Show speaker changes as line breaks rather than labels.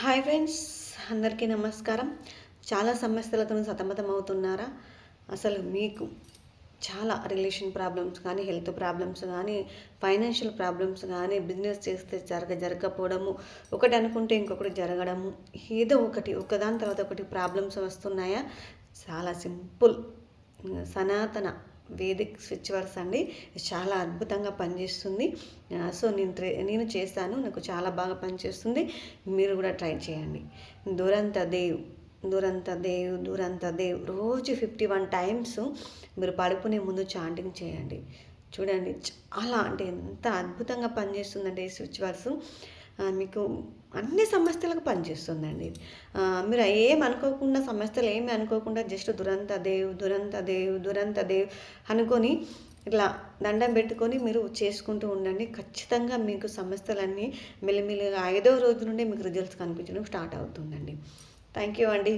Hi friends అందరికీ నమస్కారం. చాలా సమస్యలతో సతమతం అవుతున్నారా అసలు మీకు చాలా రిలేషన్ ప్రాబ్లమ్స్ కానీ హెల్త్ ప్రాబ్లమ్స్ కానీ ఫైనాన్షియల్ ప్రాబ్లమ్స్ కానీ బిజినెస్ చేస్తే జరగ జరగకపోవడము ఒకటి అనుకుంటే ఇంకొకటి జరగడము ఏదో ఒకటి ఒకదాని తర్వాత ఒకటి ప్రాబ్లమ్స్ వస్తున్నాయా? చాలా సింపుల్ సనాతన వేదిక్ స్విచ్ వర్స్ అండి. చాలా అద్భుతంగా పనిచేస్తుంది. సో నేను ట్రై నేను చేశాను నాకు చాలా బాగా పనిచేస్తుంది. మీరు కూడా ట్రై చేయండి. దురంత దేవ్ దురంత దేవ్ దురంత దేవ్. రోజు ఫిఫ్టీ వన్ టైమ్స్ మీరు పడుకునే ముందు చాంటింగ్ చేయండి. చూడండి చాలా అంటే ఎంత అద్భుతంగా పనిచేస్తుందండి ఈ స్విచ్ వర్స్ మీకు అన్ని సమస్యలకు పనిచేస్తుందండి. ఇది. మీరు ఏం అనుకోకుండా సమస్యలు ఏమి అనుకోకుండా జస్ట్ దురంత దేవ్ దురంత దేవ్ దురంత దేవ్ అనుకొని ఇట్లా దండం పెట్టుకొని మీరు చేసుకుంటూ ఉండండి. ఖచ్చితంగా మీకు సమస్యలన్నీ మెల్లిమెల్లిగా ఐదో రోజు నుండి మీకు రిజల్ట్స్ కనిపించడం స్టార్ట్ అవుతుందండి. థ్యాంక్ యూ అండి.